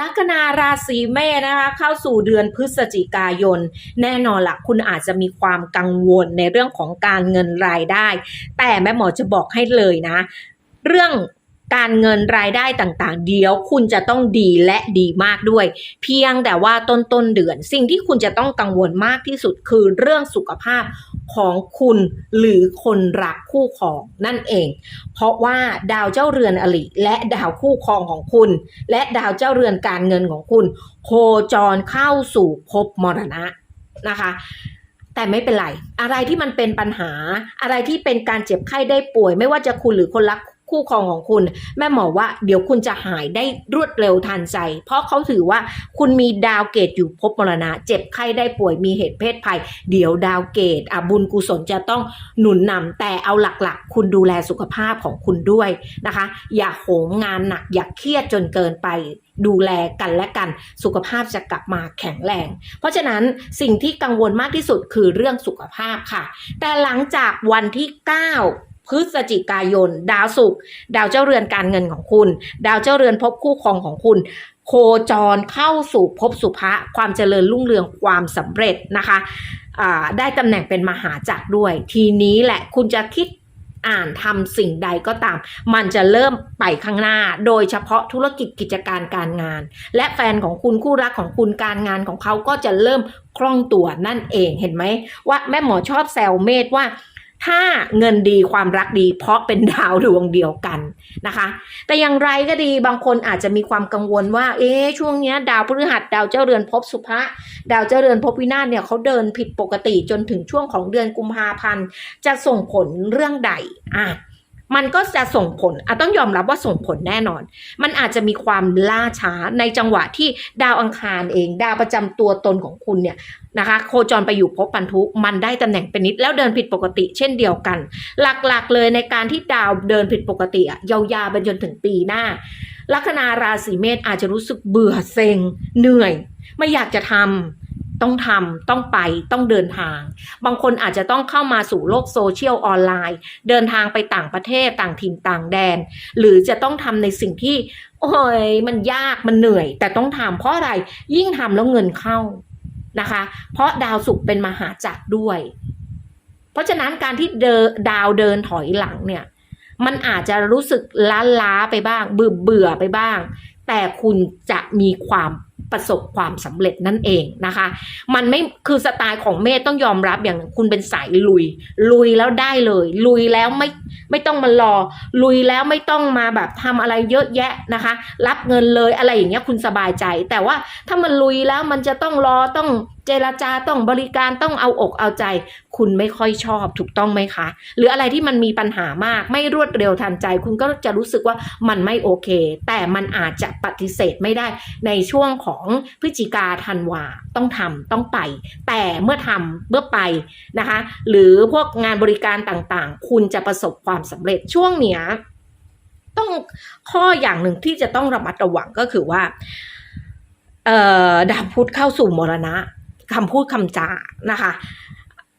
ลัคนาราศีเมษนะคะเข้าสู่เดือนพฤศจิกายน แน่นอนละคุณอาจจะมีความกังวลในเรื่องของการเงินรายได้ แต่แม่หมอจะบอกให้เลยนะ เรื่อง การเงินรายได้ต่างๆ เดี๋ยวคุณจะต้องดีและดีมากด้วย เพียงแต่ว่าต้นต้นเดือน สิ่งที่คุณจะต้องกังวลมากที่สุดคือเรื่องสุขภาพของคุณหรือคนรักคู่ครองนั่นเอง เพราะว่าดาวเจ้าเรือนอลิและดาวคู่ครองของคุณ และดาวเจ้าเรือนการเงินของคุณ โคจรเข้าสู่ภพมรณะนะคะแต่ไม่เป็นไร อะไรที่มันเป็นปัญหา อะไรที่เป็นการเจ็บไข้ได้ป่วย ไม่ว่าจะคุณหรือคนรัก คู่ครองของคุณ แม่หมอว่าเดี๋ยวคุณจะหายได้รวดเร็วทันใจ เพราะเขาถือว่าคุณมีดาวเกตอยู่ภพมรณะ เจ็บไข้ได้ป่วยมีเหตุเพศภัย เดี๋ยวดาวเกตอะบุญกุศลจะต้องหนุนนำแต่เอาหลักๆ คุณดูแลสุขภาพของคุณด้วยนะคะ อย่าโหมงานหนักอย่าเครียดจนเกินไปดูแลกันและกันสุขภาพจะกลับมาแข็งแรง เพราะฉะนั้นสิ่งที่กังวลมากที่สุดคือเรื่องสุขภาพค่ะ แต่หลังจากวันที่ 9 พฤศจิกายน ดาวศุกร์ดาวเจ้าเรือนการเงินของคุณ ดาวเจ้าเรือนภพคู่ครองของคุณ โคจรเข้าสู่ภพสุภะความเจริญรุ่งเรืองความสำเร็จนะคะได้ตำแหน่งเป็นมหาจักรด้วย ทีนี้แหละคุณจะคิดอ่านทำสิ่งใดก็ตาม มันจะเริ่มไปข้างหน้า โดยเฉพาะธุรกิจกิจการการงาน และแฟนของคุณคู่รักของคุณการงานของเขาก็จะเริ่มคล่องตัวนั่นเองเห็นไหมว่าแม่หมอชอบแซวเมธว่า ถ้าเงินดีความรักดี เพราะเป็นดาวดวงเดียวกันนะคะ แต่อย่างไรก็ดีบางคนอาจจะมีความกังวลว่า เอ๊ะช่วงนี้ดาวพฤหัสดาวเจ้าเรือนภพสุภะดาวเจ้าเรือนภพวินาศเนี่ยเขาเดินผิดปกติจนถึงช่วงของเดือนกุมภาพันธ์จะส่งผลเรื่องใดอะ มันก็จะส่งผลอต้องยอมรับว่าส่งผลแน่นอน มันอาจจะมีความล่าช้าในจังหวะที่ดาวอังคารเอง ดาวประจำตัวตนของคุณเนี่ยนะคะ โคจรไปอยู่ภพปันทุกมันได้ตำแหน่งเป็นนิดแล้วเดินผิดปกติเช่นเดียวกัน หลักๆเลยในการที่ดาวเดินผิดปกติอะยาวๆไปจนถึงปีหน้าลัคนาราศีเมษอาจจะรู้สึกเบื่อเซ็งเหนื่อย ไม่อยากจะทำ ต้องทำต้องไปต้องเดินทาง บางคนอาจจะต้องเข้ามาสู่โลกโซเชียลออนไลน์ เดินทางไปต่างประเทศต่างถิ่นต่างแดน หรือจะต้องทำในสิ่งที่ โอ้ยมันยากมันเหนื่อย แต่ต้องทำเพราะอะไรยิ่งทำแล้วเงินเข้านะคะ เพราะดาวศุกร์เป็นมหาจักรด้วย เพราะฉะนั้นการที่เดดาวเดินถอยหลังเนี่ยมันอาจจะรู้สึกล้าล้าๆไปบ้าง เบื่อเบื่อๆไปบ้าง แต่คุณจะมีความ ประสบความสำเร็จนั่นเองนะคะ มันไม่คือสไตล์ของเมธต้องยอมรับอย่างหนึ่งคุณเป็นสายลุย ลุยแล้วได้เลย ลุยแล้วไม่ไม่ต้องมารอ ลุยแล้วไม่ต้องมาแบบทำอะไรเยอะแยะนะคะ รับเงินเลยอะไรอย่างเงี้ยคุณสบายใจ แต่ว่าถ้ามันลุยแล้วมันจะต้องรอต้องเจรจาต้องบริการต้องเอาอกเอาใจ คุณไม่ค่อยชอบถูกต้องไหมคะ หรืออะไรที่มันมีปัญหามากไม่รวดเร็วทันใจ คุณก็จะรู้สึกว่ามันไม่โอเค แต่มันอาจจะปฏิเสธไม่ได้ในช่วงของพฤศจิกาธันวาต้องทำต้องไป แต่เมื่อทำเมื่อไปนะคะ หรือพวกงานบริการต่างๆ คุณจะประสบความสำเร็จช่วงเนี้ยต้องข้ออย่างหนึ่งที่จะต้องระมัดระวังก็คือว่าดาวพุธเข้าสู่มรณะคำพูดคำจานะคะ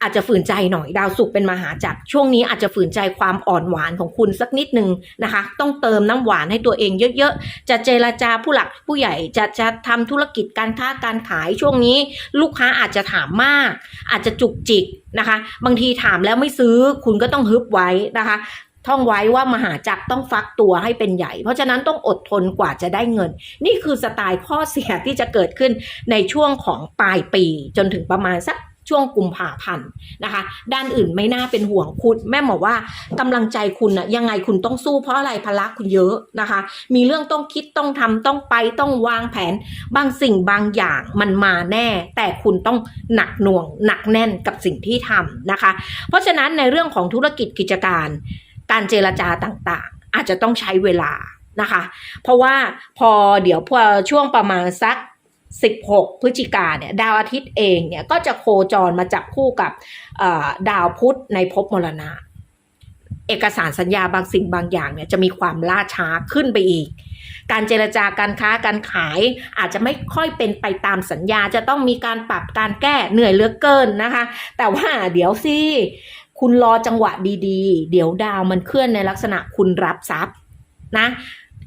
อาจจะฝืนใจหน่อยดาวศุกร์เป็นมหาจักรช่วงนี้อาจจะฝืนใจความอ่อนหวานของคุณสักนิดนึงนะคะ ต้องเติมน้ำหวานให้ตัวเองเยอะๆ จะเจรจาผู้หลักผู้ใหญ่จะจะทำธุรกิจการค้าการขายช่วงนี้ ลูกค้าอาจจะถามมาก อาจจะจุกจิกนะคะ บางทีถามแล้วไม่ซื้อคุณก็ต้องฮึบไว้นะคะท่องไว้ว่ามหาจักรต้องฟักตัวให้เป็นใหญ่ เพราะฉะนั้นต้องอดทนกว่าจะได้เงิน นี่คือสไตล์ข้อเสียที่จะเกิดขึ้นในช่วงของปลายปี จนถึงประมาณสัก ช่วงกุมภาพันธ์นะคะ ด้านอื่นไม่น่าเป็นห่วงคุณ แม่บอกว่ากำลังใจคุณอะยังไงคุณต้องสู้เพราะอะไรพละคุณเยอะนะคะ มีเรื่องต้องคิดต้องทำต้องไปต้องวางแผน บางสิ่งบางอย่างมันมาแน่ แต่คุณต้องหนักหน่วง หนักแน่นกับสิ่งที่ทำนะคะ เพราะฉะนั้นในเรื่องของธุรกิจกิจการ การเจรจาต่างๆ อาจจะต้องใช้เวลานะคะ เพราะว่าพอเดี๋ยวพอช่วงประมาณสัก 16 พฤศจิกาเนี่ยดาวอาทิตย์เองเนี่ยก็จะโคจรมาจับคู่กับดาวพุธในภพมรณะ เอกสารสัญญาบางสิ่งบางอย่างเนี่ยจะมีความล่าช้าขึ้นไปอีก การเจรจาการค้าการขายอาจจะไม่ค่อยเป็นไปตามสัญญาจะต้องมีการปรับการแก้เหนื่อยเลือกเกินนะคะ แต่ว่าเดี๋ยวสิคุณรอจังหวะดีๆ เดี๋ยวดาวมันเคลื่อนในลักษณะคุณรับทรัพย์นะ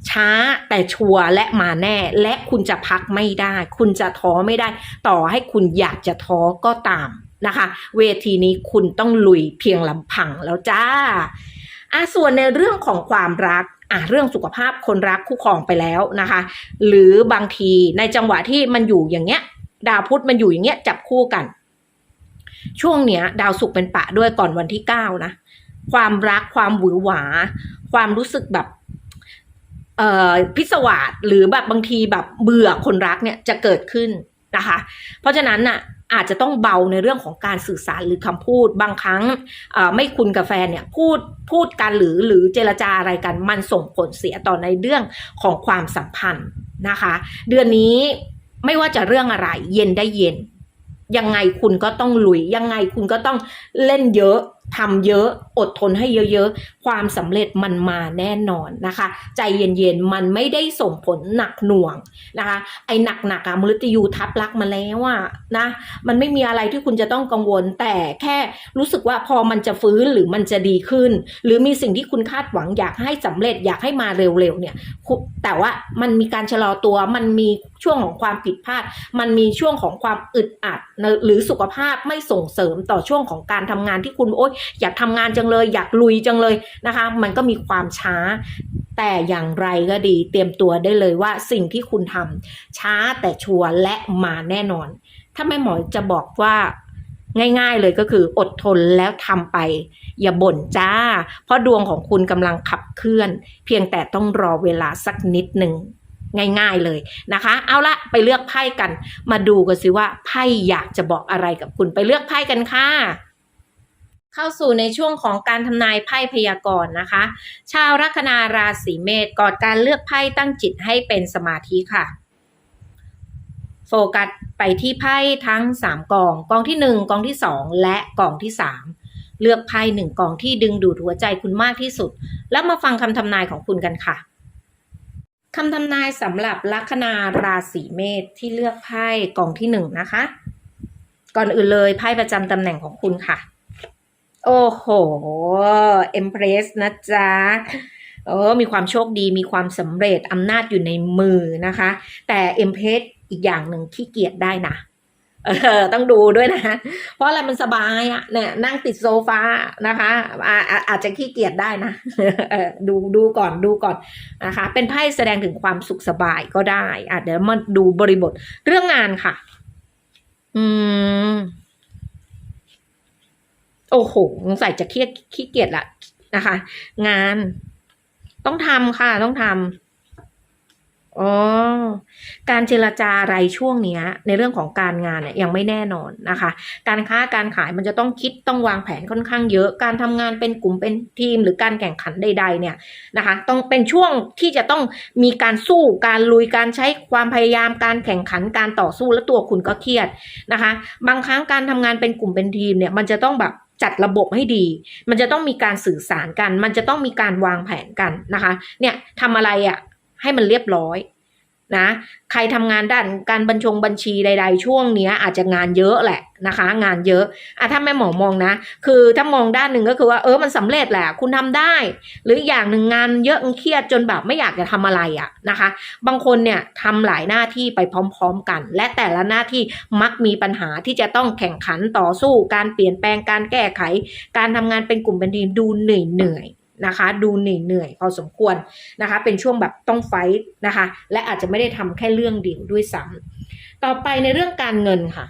ช้าแต่ชัวร์และมาแน่ และคุณจะพักไม่ได้ คุณจะท้อไม่ได้ ต่อให้คุณอยากจะท้อก็ตามนะคะ เวทีนี้คุณต้องลุยเพียงลำพังแล้วจ้าอะส่วนในเรื่องของความรักอะเรื่องสุขภาพคนรักคู่ครองไปแล้วนะคะ หรือบางทีในจังหวะที่มันอยู่อย่างเงี้ย ดาวพุธมันอยู่อย่างเงี้ยจับคู่กัน ช่วงเนี้ย ดาวศุกร์เป็นปะด้วยก่อนวันที่เก้านะความรักความหวือหวา ความรู้สึกแบบ พิศวาสหรือแบบบางทีแบบเบื่อคนรักเนี่ยจะเกิดขึ้นนะคะ เพราะฉะนั้นน่ะอาจจะต้องเบาในเรื่องของการสื่อสารหรือคำพูด บางครั้งไม่คุณกับแฟนเนี่ยพูดพูดกันหรือหรือเจรจาอะไรกันมันส่งผลเสียต่อในเรื่องของความสัมพันธ์นะคะ เดือนนี้ไม่ว่าจะเรื่องอะไรเย็นได้เย็น ยังไงคุณก็ต้องลุย ยังไงคุณก็ต้องเล่นเยอะ ทำเยอะอดทนให้เยอะๆ ความสำเร็จมันมาแน่นอนนะคะ ใจเย็นๆ มันไม่ได้ส่งผลหนักหน่วงนะคะ ไอ้หนักๆอะมฤตยูทับลักมาแล้วอะนะ มันไม่มีอะไรที่คุณจะต้องกังวล แต่แค่รู้สึกว่าพอมันจะฟื้นหรือมันจะดีขึ้น หรือมีสิ่งที่คุณคาดหวังอยากให้สำเร็จอยากให้มาเร็วๆเนี่ย แต่ว่ามันมีการชะลอตัวมันมีช่วงของความผิดพลาด มันมีช่วงของความอึดอัดหรือสุขภาพไม่ส่งเสริมต่อช่วงของการทำงานที่คุณโอ๊ยอยากทำงานจังเลย อยากลุยจังเลยนะคะ มันก็มีความช้า แต่อย่างไรก็ดี เตรียมตัวได้เลยว่าสิ่งที่คุณทำช้าแต่ชัวร์และมาแน่นอน ถ้าแม่หมอจะบอกว่าง่ายๆเลยก็คืออดทนแล้วทำไป อย่าบ่นจ้า เพราะดวงของคุณกำลังขับเคลื่อน เพียงแต่ต้องรอเวลาสักนิดหนึ่ง ง่าย ๆเลยนะคะ เอาละไปเลือกไพ่กัน มาดูกันสิว่าไพ่อยากจะบอกอะไรกับคุณไปเลือกไพ่กันค่ะเข้าสู่ในช่วงของการทำนายไพ่พยากรณ์นะคะ ชาวลัคนาราศีเมษกอดการเลือกไพ่ตั้งจิตให้เป็นสมาธิค่ะ โฟกัสไปที่ไพ่ทั้ง 3กอง กองที่ 1 กองที่ 2 และกองที่ 3 เลือกไพ่หนึ่งกองที่ดึงดูดหัวใจคุณมากที่สุด แล้วมาฟังคำทำนายของคุณกันค่ะ คำทำนายสำหรับลัคนาราศีเมษที่เลือกไพ่กองที่หนึ่งนะคะ ก่อนอื่นเลยไพ่ประจำตำแหน่งของคุณค่ะ โอ้โหเอ็มเพรสนะจ๊ะเออมีความโชคดีมีความสำเร็จอำนาจอยู่ในมือนะคะ แต่เอ็มเพรสอีกอย่างหนึ่งขี้เกียจได้นะ เออต้องดูด้วยนะ เพราะอะไรมันสบายอะเนี่ยนั่งติดโซฟานะคะอาอาจจะขี้เกียจได้นะดูดูก่อนดูก่อนนะคะ เป็นไพ่แสดงถึงความสุขสบายก็ได้อาจเดี๋ยวมาดูบริบทเรื่องงานค่ะ อืมโอ้โหสงสัยจะเครียดขี้เกียจละนะคะ งาน ต้องทำค่ะ ต้องทำ อ๋อ การเจรจาอะไรช่วงเนี้ย ในเรื่องของการงานเนี่ยยังไม่แน่นอนนะคะ การค้าการขายมันจะต้องคิดต้องวางแผนค่อนข้างเยอะ การทำงานเป็นกลุ่มเป็นทีม หรือการแข่งขันใด ๆ เนี่ยนะคะ ต้องเป็นช่วงที่จะต้องมีการสู้การลุยการใช้ความพยายามการแข่งขันการต่อสู้และตัวคุณก็เครียดนะคะ บางครั้งการทำงานเป็นกลุ่มเป็นทีมเนี่ยมันจะต้องแบบจัดระบบให้ดี มันจะต้องมีการสื่อสารกัน มันจะต้องมีการวางแผนกันนะคะ เนี่ยทำอะไรอะ่ะ ให้มันเรียบร้อยนะใครทำงานด้านการบัญชงบัญชีใด ๆ ช่วงเนี้ยอาจจะงานเยอะแหละนะคะ งานเยอะอะถ้าแม่หมอมองนะ คือถ้ามองด้านหนึ่งก็คือว่าเออมันสำเร็จแหละคุณทำได้ หรืออย่างหนึ่งงานเยอะเครียดจนแบบไม่อยากจะทำอะไรอะ่ะนะคะ บางคนเนี่ยทำหลายหน้าที่ไปพร้อม ๆ กัน และแต่ละหน้าที่มักมีปัญหาที่จะต้องแข่งขันต่อสู้ การเปลี่ยนแปลงการแก้ไข การทำงานเป็นกลุ่มเป็นทีมดูเหนื่อยเห นะคะ ดูเหนื่อยเหนื่อยๆพอสมควรนะคะ เป็นช่วงแบบต้องไฟท์นะคะ และอาจจะไม่ได้ทำแค่เรื่องเดียวด้วยซ้ำต่อไปในเรื่องการเงินค่ะ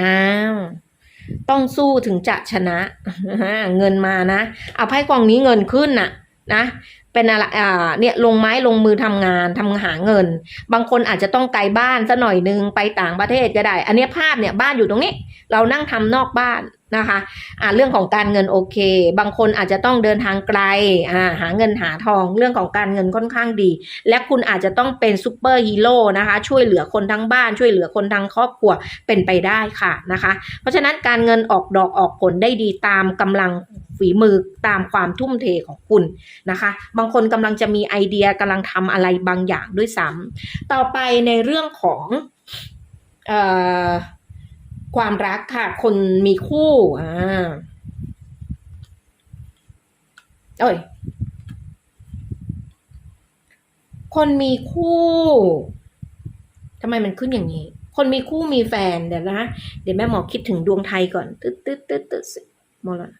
อ้าวต้องสู้ถึงจะชนะ เงินมานะ เอาไพ่กองนี้เงินขึ้นน่ะนะเป็นอะไรอ่าเนี่ยลงไม้ลงมือทำงานทำหาเงิน บางคนอาจจะต้องไกลบ้านซะหน่อยนึงไปต่างประเทศก็ได้ อันนี้ภาพเนี่ยบ้านอยู่ตรงนี้ เรานั่งทำนอกบ้านนะคะอ่าเรื่องของการเงินโอเค บางคนอาจจะต้องเดินทางไกลอ่าหาเงินหาทองเรื่องของการเงินค่อนข้างดี และคุณอาจจะต้องเป็นซูเปอร์ฮีโร่นะคะช่วยเหลือคนทั้งบ้าน ช่วยเหลือคนทั้งครอบครัวเป็นไปได้ค่ะนะคะ เพราะฉะนั้นการเงินออกดอกออกผลได้ดีตามกำลังฝีมือตามความทุ่มเทของคุณนะคะบางคนกำลังจะมีไอเดียกำลังทำอะไรบางอย่างด้วยซ้ำต่อไปในเรื่องของอความรักค่ะ คนมีคู่อ่าเอ้ยคนมีคู่ทำไมมันขึ้นอย่างนี้ คนมีคู่มีแฟนเดี๋ยวนะ เดี๋ยวแม่หมอคิดถึงดวงไทยก่อน ตึ๊ดตึ๊ดตึ๊ดตึ๊ดหมดละ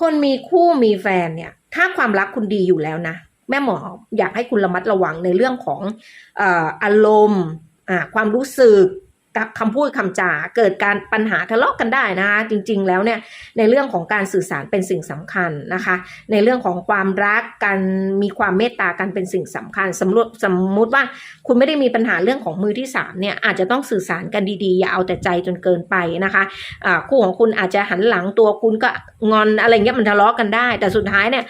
คนมีคู่มีแฟนเนี่ย ถ้าความรักคุณดีอยู่แล้วนะ แม่หมออยากให้คุณระมัดระวังในเรื่องของออารมณ์ความรู้สึก คำพูดคำจาเกิดการปัญหาทะเลาะกันได้นะคะจริงๆแล้วเนี่ยในเรื่องของการสื่อสารเป็นสิ่งสำคัญนะคะ ในเรื่องของความรักการมีความเมตตากันเป็นสิ่งสำคัญสมมติสมมุติว่าคุณไม่ได้มีปัญหาเรื่องของมือที่สามเนี่ยอาจจะต้องสื่อสารกันดีๆ อย่าเอาแต่ใจจนเกินไปนะคะอ่าคู่ของคุณอาจจะหันหลังตัวคุณก็งอนอะไรเงี้ยมันทะเลาะกันได้ แต่สุดท้ายเนี่ย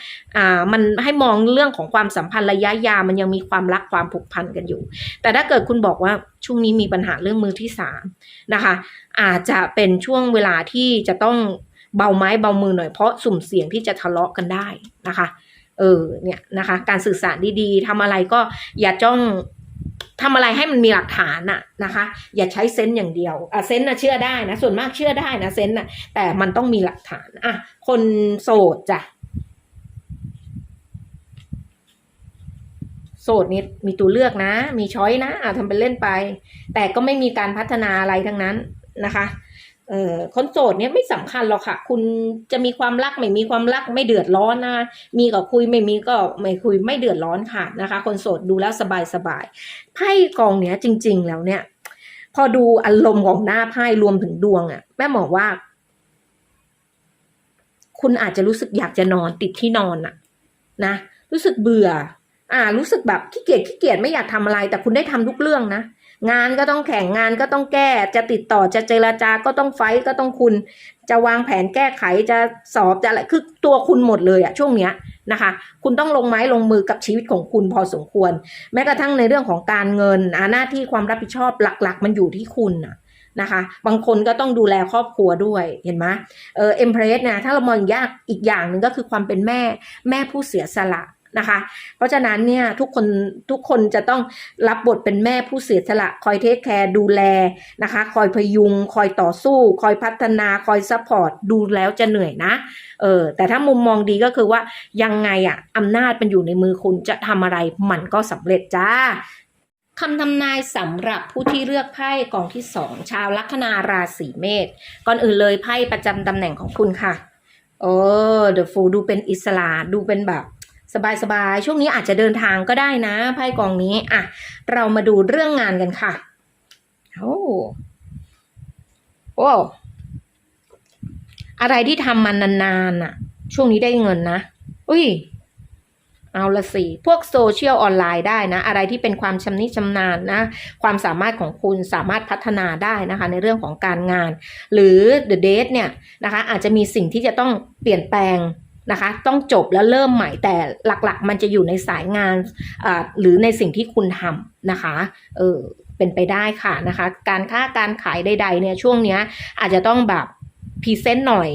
มันให้มองเรื่องของความสัมพันธ์ระยะยาวมันยังมีความรักความผูกพันกันอยู่ แต่ถ้าเกิดคุณบอกว่าช่วงนี้มีปัญหาเรื่องมือที่สามนะคะ อาจจะเป็นช่วงเวลาที่จะต้องเบาไม้เบามือหน่อยเพราะสุ่มเสี่ยงที่จะทะเลาะกันได้นะคะ เออเนี่ยนะคะ การสื่อสารดีๆทำอะไรก็อย่าจ้องทำอะไรให้มันมีหลักฐานอะนะคะ อย่าใช้เซนส์อย่างเดียวอะเซนส์นะเชื่อได้นะ ส่วนมากเชื่อได้นะเซนส์นะแต่มันต้องมีหลักฐานอะคนโสดจ้ะ สดนี่มีตัวเลือกนะ มีช้อยนะอะทำเป็นเล่นไป แต่ก็ไม่มีการพัฒนาอะไรทั้งนั้นนะคะเอ่อคนโสดเนี่ยไม่สำคัญหรอกค่ะ คุณจะมีความรักไม่มีความรักไม่เดือดร้อนนะ มีก็คุยไม่มีก็ไม่คุยไม่เดือดร้อนค่ะนะคะ คนโสดดูแล้วสบายสบายไพ่กองเนี้ยจริง ๆ แล้วเนี่ย พอดูอารมณ์ของหน้าไพ่รวมถึงดวงอะ่ะแม่หมอว่า คุณอาจจะรู้สึกอยากจะนอนติดที่นอนอะนะ รู้สึกเบื่อ อ่า รู้สึกแบบขี้เกียจขี้เกียจไม่อยากทำอะไร แต่คุณได้ทำทุกเรื่องนะงานก็ต้องแข่งงานก็ต้องแก้ จะติดต่อจะเจรจาก็ต้องไฟท์ก็ต้องคุณ จะวางแผนแก้ไขจะสอบจะอะไรคือตัวคุณหมดเลยอะช่วงเนี้ยนะคะ คุณต้องลงไม้ลงมือกับชีวิตของคุณพอสมควร แม้กระทั่งในเรื่องของการเงินอาหน้าที่ความรับผิดชอบหลักๆ มันอยู่ที่คุณนะนะคะ บางคนก็ต้องดูแลครอบครัวด้วยเห็นไหมเออเอ็มเพรสนะถ้าเรามองยากอีกอย่างหนึ่งก็คือความเป็นแม่แม่ผู้เสียสละ นะคะ เพราะฉะนั้นเนี่ยทุกคนทุกคนจะต้องรับบทเป็นแม่ผู้เสียสละคอยเทคแคร์ดูแลนะคะ คอยพยุง คอยต่อสู้ คอยพัฒนา คอยซัพพอร์ตดูแล้วจะเหนื่อยนะ เออแต่ถ้ามุมมองดีก็คือว่ายังไงอะอำนาจมันอยู่ในมือคุณจะทำอะไรมันก็สำเร็จจ้าคำทำนายสำหรับผู้ที่เลือกไพ่กองที่สองชาวลัคนาราศีเมษก่อนอื่นเลยไพ่ประจำตำแหน่งของคุณค่ะเออ The Fool ดูเป็นอิสระดูเป็นแบบ สบายๆ ช่วงนี้อาจจะเดินทางก็ได้นะไพ่กองนี้อะเรามาดูเรื่องงานกันค่ะ โอ้โอ้อะไรที่ทำมานานๆน่ะ ช่วงนี้ได้เงินนะ อุ้ย เอาละสิ พวกโซเชียลออนไลน์ได้นะ อะไรที่เป็นความชำนิชำนาญนะ ความสามารถของคุณสามารถพัฒนาได้นะคะ ในเรื่องของการงาน หรือ The Date เนี่ยนะคะ อาจจะมีสิ่งที่จะต้องเปลี่ยนแปลง นะคะ ต้องจบแล้วเริ่มใหม่แต่หลักๆ มันจะอยู่ในสายงานหรือในสิ่งที่คุณทำนะคะเออเป็นไปได้ค่ะนะคะ การค้าการขายใดๆเนี่ยช่วงเนี้ยอาจจะต้องแบบพรีเซนต์หน่อย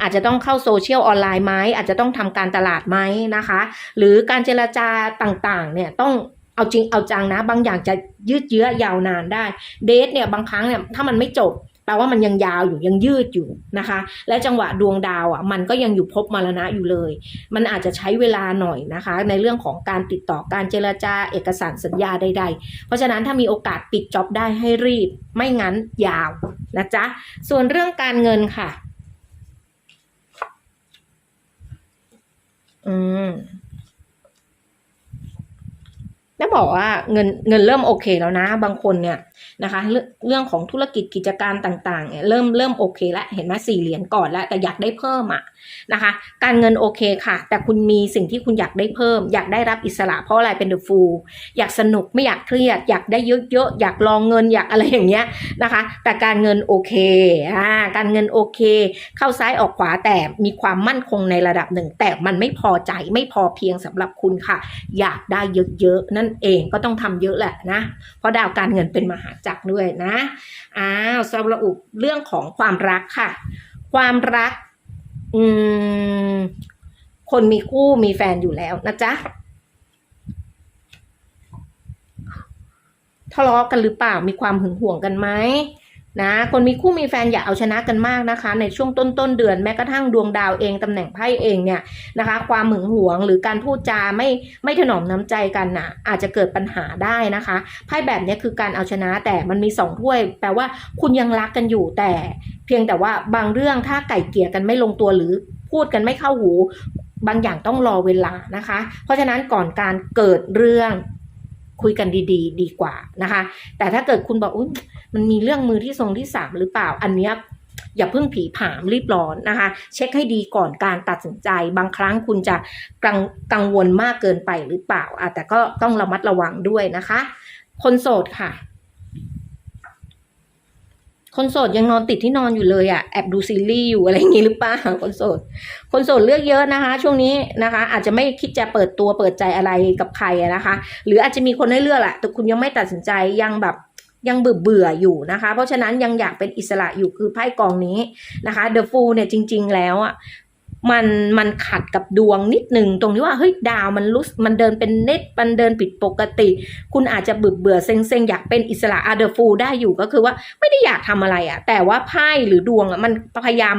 อาจจะต้องเข้าโซเชียลออนไลน์ไหมอาจจะต้องทำการตลาดไหมนะคะ หรือการเจรจาต่างๆ เนี่ยต้องเอาจริงเอาจังนะ บางอย่างจะยืดเยื้อยาวนานได้ เดทเนี่ยบางครั้งเนี่ยถ้ามันไม่จบ แปลว่ามันยังยาวอยู่ยังยืดอยู่นะคะ และจังหวะดวงดาวอะมันก็ยังอยู่พบมรณะอยู่เลย มันอาจจะใช้เวลาหน่อยนะคะ ในเรื่องของการติดต่อการเจรจาเอกสารสัญญาใด ๆ เพราะฉะนั้นถ้ามีโอกาสปิดจ็อบได้ให้รีบ ไม่งั้นยาวนะจ๊ะส่วนเรื่องการเงินค่ะ อืมแม่บอกว่าเงินเงินเริ่มโอเคแล้วนะ บางคนเนี่ย นะคะเรื่องเรื่องของธุรกิจกิจการต่างๆเนี่ยเริ่มเริ่มโอเคแล้วเห็นไหมสี่เหรียญก่อนแล้วแต่อยากได้เพิ่มอะนะคะ การเงินโอเคค่ะ แต่คุณมีสิ่งที่คุณอยากได้เพิ่ม อยากได้รับอิสระเพราะอะไรเป็นเดอะฟูลอยากสนุกไม่อยากเครียด อยากได้เยอะๆอยากลองเงินอยากอะไรอย่างเงี้ยนะคะ แต่การเงินโอเคอ่าการเงินโอเค เข้าซ้ายออกขวาแต่มีความมั่นคงในระดับหนึ่ง แต่มันไม่พอใจไม่พอเพียงสำหรับคุณค่ะ อยากได้เยอะๆนั่นเองก็ต้องทำเยอะแหละนะเพราะดาวการเงินเป็นมหาจักด้วยนะอ้าวสรุปเรื่องของความรักค่ะ ความรัก อืม คนมีคู่มีแฟนอยู่แล้วนะจ๊ะทะเลาะกันหรือเปล่ามีความหึงหวงกันไหม นะคนมีคู่มีแฟนอย่าเอาชนะกันมากนะคะ ในช่วงต้นต้นเดือนแม้กระทั่งดวงดาวเองตำแหน่งไพ่เองเนี่ยนะคะ ความหมึงหวงหรือการพูดจาไม่ไม่ถนอมน้ำใจกันน่ะอาจจะเกิดปัญหาได้นะคะไพ่แบบนี้คือการเอาชนะแต่มันมีสองถ้วย แปลว่าคุณยังรักกันอยู่แต่ เพียงแต่ว่าบางเรื่องถ้าไก่เกลี่ยกันไม่ลงตัวหรือพูดกันไม่เข้าหูบางอย่างต้องรอเวลานะคะ เพราะฉะนั้นก่อนการเกิดเรื่องคุยกันดีๆ ดีกว่านะคะ แต่ถ้าเกิดคุณบอกอุ้ย มันมีเรื่องมือที่ทรงที่สามหรือเปล่าอันเนี้ยอย่าเพิ่งผีผามรีบร้อนนะคะ เช็คให้ดีก่อนการตัดสินใจ บางครั้งคุณจะกังกังวลมากเกินไปหรือเปล่าอะแต่ก็ต้องระมัดระวังด้วยนะคะ คนโสดค่ะ คนโสดยังนอนติดที่นอนอยู่เลยอะแอบดูซีรีส์อยู่อะไรอย่างงี้หรือเปล่าคนโสด คนโสดเลือกเยอะนะคะ ช่วงนี้นะคะ อาจจะไม่คิดจะเปิดตัวเปิดใจอะไรกับใครนะคะ หรืออาจจะมีคนให้เลือกแหละแต่คุณยังไม่ตัดสินใจยังแบบ ยังเบื่อเบื่อๆอยู่นะคะ เพราะฉะนั้นยังอยากเป็นอิสระอยู่คือไพ่กองนี้นะคะ The Fool เนี่ยจริง ๆ แล้วอะมันมันขัดกับดวงนิดหนึ่งตรงที่ว่าเฮ้ยดาวมันรู้มันเดินเป็นเน็ตมันเดินผิดปกติ คุณอาจจะเบื่อเบื่อๆเซ็งๆอยากเป็นอิสระอาเดอร์ฟูได้อยู่ก็คือว่าไม่ได้อยากทำอะไรอะ่ะแต่ว่าไพ่หรือดวงอะ่ะมันพยายาม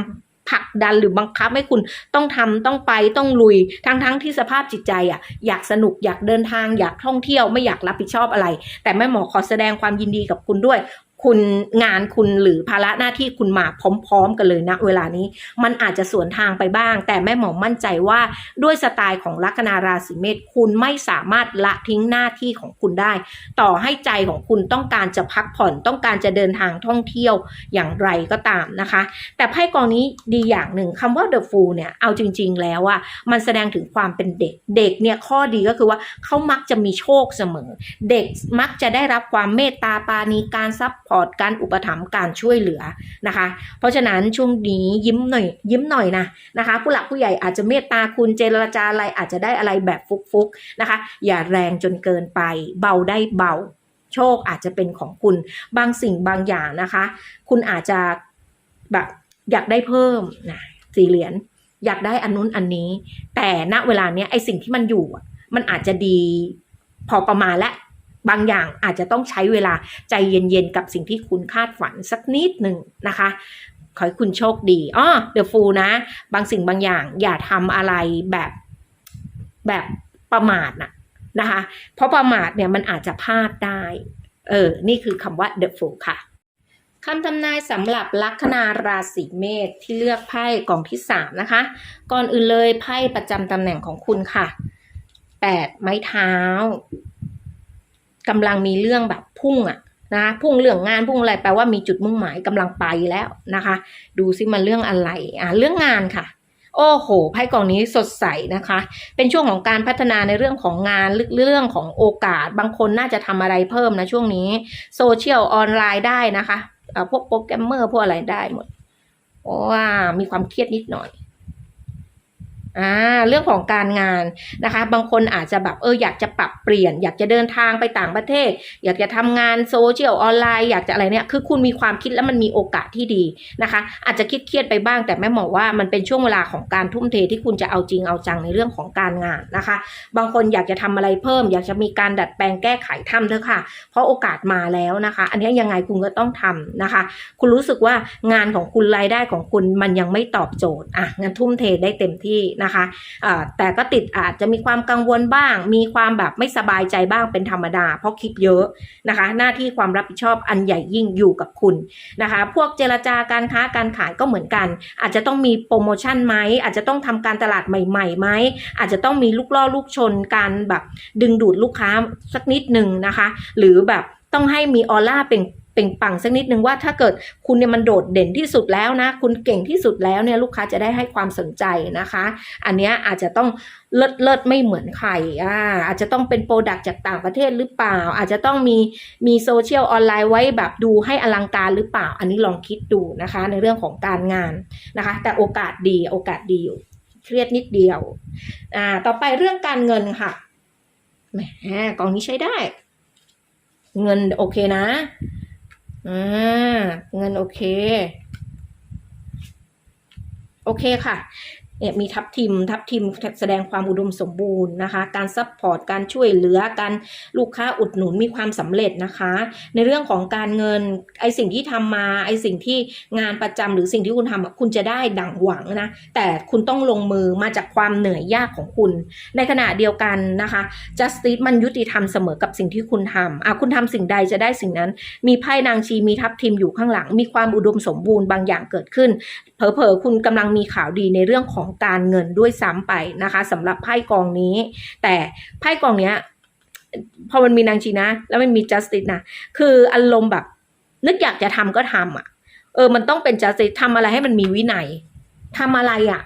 ผลักดันหรือบังคับให้คุณต้องทำต้องไปต้องลุย ทั้งๆทที่สภาพจิตใจอะ่ะอยากสนุกอยากเดินทางอยากท่องเที่ยวไม่อยากรับผิดชอบอะไร แต่แม่หมอขอแสดงความยินดีกับคุณด้วย คุณงานคุณหรือภาระหน้าที่คุณมาพร้อม ๆ กันเลยณเวลานี้มันอาจจะสวนทางไปบ้าง แต่แม่หมอมั่นใจว่าด้วยสไตล์ของลัคนาราศีเมษคุณไม่สามารถละทิ้งหน้าที่ของคุณได้ ต่อให้ใจของคุณต้องการจะพักผ่อนต้องการจะเดินทางท่องเที่ยวอย่างไรก็ตามนะคะ แต่ไพ่กองนี้ดีอย่างหนึ่งคำว่า the fool เนี่ยเอาจริง ๆ แล้วอะมันแสดงถึงความเป็นเด็กเด็กเนี่ยข้อดีก็คือว่าเขามักจะมีโชคเสมอ เด็กมักจะได้รับความเมตตาปาณีการซัพพอร์ตการอุปถัมภ์การช่วยเหลือนะคะ เพราะฉะนั้นช่วงนี้ยิ้มหน่อยยิ้มหน่อยนะนะคะ ผู้หลักผู้ใหญ่อาจจะเมตตาคุณเจรจาอะไรอาจจะได้อะไรแบบฟุกๆนะคะ อย่าแรงจนเกินไป เบาได้เบา โชคอาจจะเป็นของคุณบางสิ่งบางอย่างนะคะ คุณอาจจะแบบอยากได้เพิ่มนะสี่เหรียญอยากได้อันนู้นอันนี้ แต่ณเวลาเนี้ยไอสิ่งที่มันอยู่มันอาจจะดีพอประมาณและ บางอย่างอาจจะต้องใช้เวลาใจเย็นๆ กับสิ่งที่คุณคาดฝันสักนิดหนึ่งนะคะ ขอให้คุณโชคดีอ้อเดอะฟูนะ บางสิ่งบางอย่างอย่าทำอะไรแบบแบบประมาทน่ะนะคะ เพราะประมาทเนี่ยมันอาจจะพลาดได้ เออ นี่คือคำว่า the fool ค่ะคำทำนายสำหรับลัคนาราศีเมษที่เลือกไพ่กล่องที่สามนะคะ ก่อนอื่นเลยไพ่ประจำตำแหน่งของคุณค่ะแปดไม้เท้า กำลังมีเรื่องแบบพุ่งอะนะพุ่งเรื่องงานพุ่งอะไรแปลว่ามีจุดมุ่งหมายกำลังไปแล้วนะคะ ดูซิมันเรื่องอะไรอะเรื่องงานค่ะ โอ้โหไพ่กองนี้สดใสนะคะ เป็นช่วงของการพัฒนาในเรื่องของงานเรื่องของโอกาส บางคนน่าจะทำอะไรเพิ่มนะช่วงนี้โซเชียลออนไลน์ได้นะคะอ่อพวกโปรแกรมเมอร์พวกอะไรได้หมดว้ามีความเครียดนิดหน่อย อ่าเรื่องของการงานนะคะ บางคนอาจจะแบบเอออยากจะปรับเปลี่ยน อยากจะเดินทางไปต่างประเทศ อยากจะทำงานโซเชียลออนไลน์อยากจะอะไรเนี่ยคือคุณมีความคิดแล้วมันมีโอกาสที่ดีนะคะ อาจจะคิดเครียดไปบ้างแต่แม่หมอว่ามันเป็นช่วงเวลาของการทุ่มเทที่คุณจะเอาจริงเอาจังในเรื่องของการงานนะคะ บางคนอยากจะทำอะไรเพิ่ม อยากจะมีการดัดแปลงแก้ไขทำเถอะค่ะ เพราะโอกาสมาแล้วนะคะ อันนี้ยังไงคุณก็ต้องทำนะคะ คุณรู้สึกว่างานของคุณรายได้ของคุณมันยังไม่ตอบโจทย์อะงั้นทุ่มเทได้เต็มที่นะคะแต่ก็ติดอาจจะมีความกังวลบ้าง มีความแบบไม่สบายใจบ้างเป็นธรรมดา เพราะคิดเยอะนะคะ หน้าที่ความรับผิดชอบอันใหญ่ยิ่งอยู่กับคุณนะคะ พวกเจรจาการค้าการขายก็เหมือนกัน อาจจะต้องมีโปรโมชั่นไหมอาจจะต้องทำการตลาดใหม่ๆไหมอาจจะต้องมีลูกล่อลูกชนการแบบดึงดูดลูกค้าสักนิดหนึ่งนะคะ หรือแบบต้องให้มีออร่าเป็น เปล่งปังสักนิดนึงว่าถ้าเกิดคุณเนี่ยมันโดดเด่นที่สุดแล้วนะ คุณเก่งที่สุดแล้วเนี่ยลูกค้าจะได้ให้ความสนใจนะคะ อันนี้อาจจะต้องเลิศเลิศไม่เหมือนใครอ่าอาจจะต้องเป็นโปรดักต์จากต่างประเทศหรือเปล่า อาจจะต้องมีมีโซเชียลออนไลน์ไว้แบบดูให้อลังการหรือเปล่า อันนี้ลองคิดดูนะคะ ในเรื่องของการงานนะคะ แต่โอกาสดีโอกาสดีอยู่เครียดนิดเดียวอ่าต่อไปเรื่องการเงินค่ะแหมกองนี้ใช้ได้ เงินโอเคนะ อ่าเงินโอเค โอเคค่ะ เนี่ยมีทับทิมทับทิมแสดงความอุดมสมบูรณ์นะคะ การซัพพอร์ตการช่วยเหลือการลูกค้าอุดหนุนมีความสำเร็จนะคะ ในเรื่องของการเงินไอสิ่งที่ทำมาไอสิ่งที่งานประจำหรือสิ่งที่คุณทำอะคุณจะได้ดั่งหวังนะแต่คุณต้องลงมือมาจากความเหนื่อยยากของคุณ ในขณะเดียวกันนะคะ justice มันยุติธรรมเสมอกับสิ่งที่คุณทำอะคุณทำสิ่งใดจะได้สิ่งนั้น มีไพ่นางชีมีทับทิมอยู่ข้างหลัง มีความอุดมสมบูรณ์บางอย่างเกิดขึ้นเผลอๆคุณกำลังมีข่าวดีในเรื่องของการเงินด้วยซ้ำไปนะคะสำหรับไพ่กองนี้ แต่ไพ่กองเนี้ยพอมันมีนางชีนะ แล้วมันมี justice นะคืออารมณ์แบบ นึกอยากจะทำก็ทำอะ เออมันต้องเป็น justice ทำอะไรให้มันมีวินัยทำอะไรอะ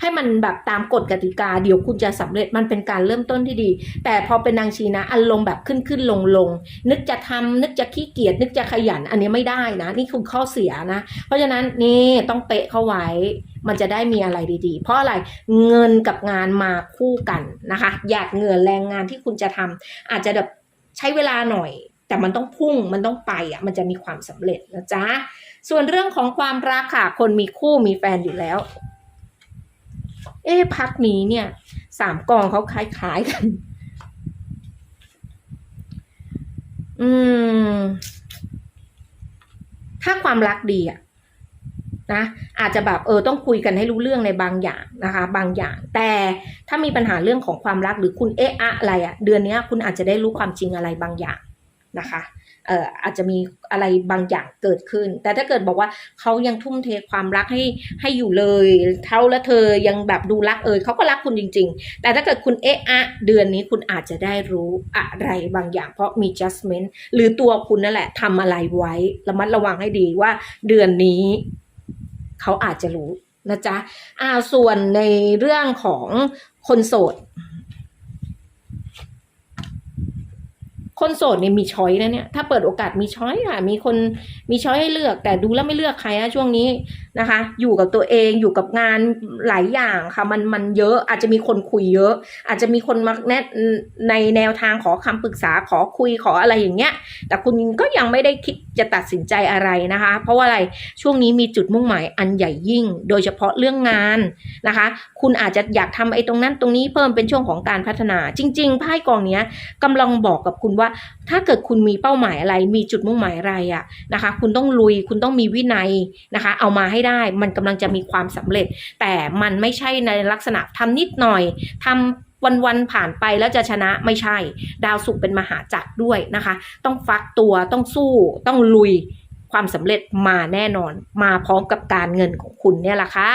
ให้มันแบบตามกฎกติกาเดี๋ยวคุณจะสำเร็จมันเป็นการเริ่มต้นที่ดี แต่พอเป็นนางชีนะอารมณ์แบบขึ้นขึ้นลงลงนึกจะทำนึกจะขี้เกียจนึกจะขยันอันนี้ไม่ได้นะ นี่คือข้อเสียนะ เพราะฉะนั้นนี่ต้องเป๊ะเข้าไว้ มันจะได้มีอะไรดีๆ เพราะอะไรเงินกับงานมาคู่กันนะคะ อยากเงื่อแรงงานที่คุณจะทำอาจจะแบบใช้เวลาหน่อย แต่มันต้องพุ่งมันต้องไปอะมันจะมีความสำเร็จนะจ๊ะส่วนเรื่องของความรักค่ะคนมีคู่มีแฟนอยู่แล้ว เอ๊พักนี้เนี่ยสามกองเขาคล้ายๆกัน อืม ถ้าความรักดีอะนะอาจจะแบบเออต้องคุยกันให้รู้เรื่องในบางอย่างนะคะ บางอย่าง แต่ถ้ามีปัญหาเรื่องของความรักหรือคุณเอะอะอะไรอะเดือนนี้คุณอาจจะได้รู้ความจริงอะไรบางอย่าง นะคะเอ่ออาจจะมีอะไรบางอย่างเกิดขึ้น แต่ถ้าเกิดบอกว่าเขายังทุ่มเทความรักให้ให้อยู่เลยเท่าและเธอยังแบบดูรักเอยเขาก็รักคุณจริง ๆ แต่ถ้าเกิดคุณเอะอะเดือนนี้คุณอาจจะได้รู้อะไรบางอย่าง เพราะมี judgment หรือตัวคุณนั่นแหละทำอะไรไว้ระมัดระวังให้ดีว่าเดือนนี้เขาอาจจะรู้นะจ๊ะอ่าส่วนในเรื่องของคนโสด คนโสดเนี่ยมีช้อยนะเนี่ยถ้าเปิดโอกาสมีช้อยค่ะ มีคนมีช้อยให้เลือก แต่ดูแล้วไม่เลือกใครนะช่วงนี้ นะคะ อยู่กับตัวเองอยู่กับงานหลายอย่างค่ะมันมันเยอะอาจจะมีคนคุยเยอะ อาจจะมีคนมาแนะในแนวทางขอคำปรึกษาขอคุยขออะไรอย่างเงี้ย แต่คุณก็ยังไม่ได้คิดจะตัดสินใจอะไรนะคะ เพราะว่าอะไรช่วงนี้มีจุดมุ่งหมายอันใหญ่ยิ่ง โดยเฉพาะเรื่องงานนะคะ คุณอาจจะอยากทำไอ้ตรงนั้นตรงนี้เพิ่มเป็นช่วงของการพัฒนา จริงๆไพ่กองเนี้ยกำลังบอกกับคุณว่า ถ้าเกิดคุณมีเป้าหมายอะไร มีจุดมุ่งหมายอะไรอะนะคะ คุณต้องลุยคุณต้องมีวินัยนะคะ เอามาให้ได้ มันกำลังจะมีความสำเร็จ แต่มันไม่ใช่ในลักษณะทำนิดหน่อยทำวันวันผ่านไปแล้วจะชนะไม่ใช่ ดาวศุกร์เป็นมหาจักรด้วยนะคะ ต้องฟักตัวต้องสู้ต้องลุยความสำเร็จมาแน่นอน มาพร้อมกับการเงินของคุณเนี่ยแหละค่ะ